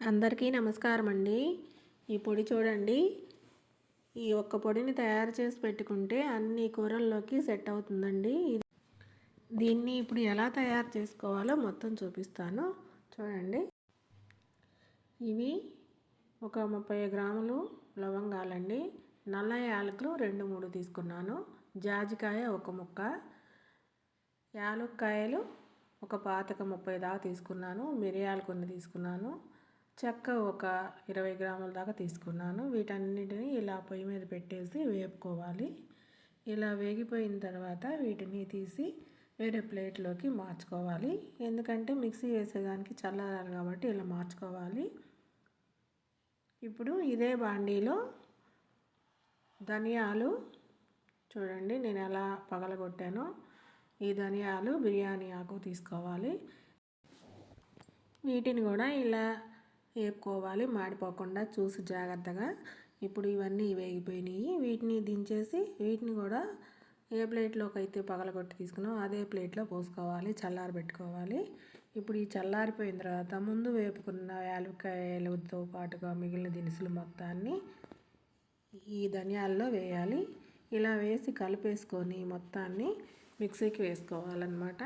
అందరికీ నమస్కారం అండి ఈ పొడి చూడండి. ఈ ఒక్క పొడిని తయారు చేసి పెట్టుకుంటే అన్ని కూరల్లోకి సెట్ అవుతుందండి. దీన్ని ఇప్పుడు ఎలా తయారు చేసుకోవాలో మొత్తం చూపిస్తాను. చూడండి. ఇవి ఒక ముప్పై గ్రాములు లవంగాలండి. నల్ల యాలకులు రెండు మూడు తీసుకున్నాను. జాజికాయ ఒక ముక్క. యాలక్కాయలు ఒక పాతక ముప్పై దాకా తీసుకున్నాను. మిరియాలు కొన్ని తీసుకున్నాను. చెక్క ఒక ఇరవై గ్రాముల దాకా తీసుకున్నాను. వీటన్నిటిని ఇలా పొయ్యి మీద పెట్టేసి వేపుకోవాలి. ఇలా వేగిపోయిన తర్వాత వీటిని తీసి వేరే ప్లేట్లోకి మార్చుకోవాలి. ఎందుకంటే మిక్సీ వేసేదానికి చల్లారాలి కాబట్టి ఇలా మార్చుకోవాలి. ఇప్పుడు ఇదే బాండీలో ధనియాలు చూడండి నేను ఎలా పగలగొట్టానో. ఈ ధనియాలు బిర్యానీ ఆకు తీసుకోవాలి. వీటిని కూడా ఇలా వేపుకోవాలి మాడిపోకుండా చూసి జాగ్రత్తగా. ఇప్పుడు ఇవన్నీ వేగిపోయినాయి. వీటిని దించేసి వీటిని కూడా ఏ ప్లేట్లోకి అయితే పగలగొట్టి తీసుకున్నాం అదే ప్లేట్లో పోసుకోవాలి చల్లారి పెట్టుకోవాలి. ఇప్పుడు ఈ చల్లారిపోయిన తర్వాత ముందు వేపుకున్న యాలకాయలతో పాటుగా మిగిలిన దినుసులు మొత్తాన్ని ఈ ధనియాల్లో వేయాలి. ఇలా వేసి కలిపేసుకొని మొత్తాన్ని మిక్సీకి వేసుకోవాలన్నమాట.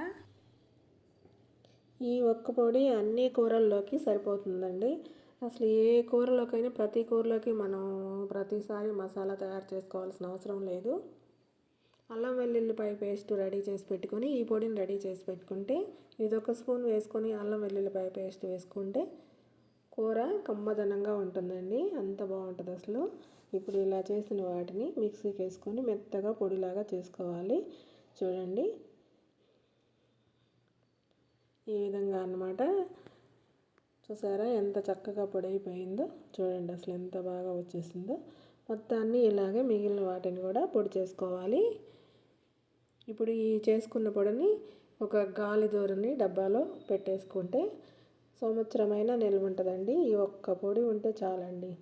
ఈ ఒక్క పొడి అన్ని కూరల్లోకి సరిపోతుందండి. అసలు ఏ కూరలోకైనా ప్రతి కూరలోకి మనం ప్రతిసారి మసాలా తయారు చేసుకోవాల్సిన అవసరం లేదు. అల్లం వెల్లుల్లిపాయ పేస్ట్ రెడీ చేసి పెట్టుకొని ఈ పొడిని రెడీ చేసి పెట్టుకుంటే ఇది ఒక స్పూన్ వేసుకొని అల్లం వెల్లుల్లిపాయ పేస్ట్ వేసుకుంటే కూర కమ్మదనంగా ఉంటుందండి. అంత బాగుంటుంది అసలు. ఇప్పుడు ఇలా చేసిన వాటిని మిక్సీకి వేసుకొని మెత్తగా పొడిలాగా చేసుకోవాలి. చూడండి. ఈ విధంగా అన్నమాట. చూసారా ఎంత చక్కగా పొడైపోయిందో చూడండి అసలు ఎంత బాగా వచ్చేసిందో. మొత్తాన్ని ఇలాగే మిగిలిన వాటిని కూడా పొడి చేసుకోవాలి. ఇప్పుడు ఈ చేసుకున్న పొడిని ఒక గాలి దూరని డబ్బాలో పెట్టేసుకుంటే సంవత్సరమైన నిల్వ ఉంటుందండి. ఈ ఒక్క పొడి ఉంటే చాలండి.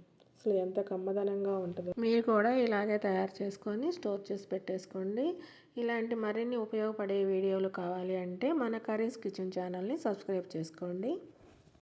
అసలు ఎంత కమ్మదనంగా ఉంటుందో. మీరు కూడా ఇలాగే తయారు చేసుకొని స్టోర్ చేసి పెట్టేసుకోండి. ఇలాంటి మరిన్ని ఉపయోగపడే వీడియోలు కావాలి అంటే మన కర్రీస్ కిచెన్ ఛానల్ని సబ్స్క్రైబ్ చేసుకోండి.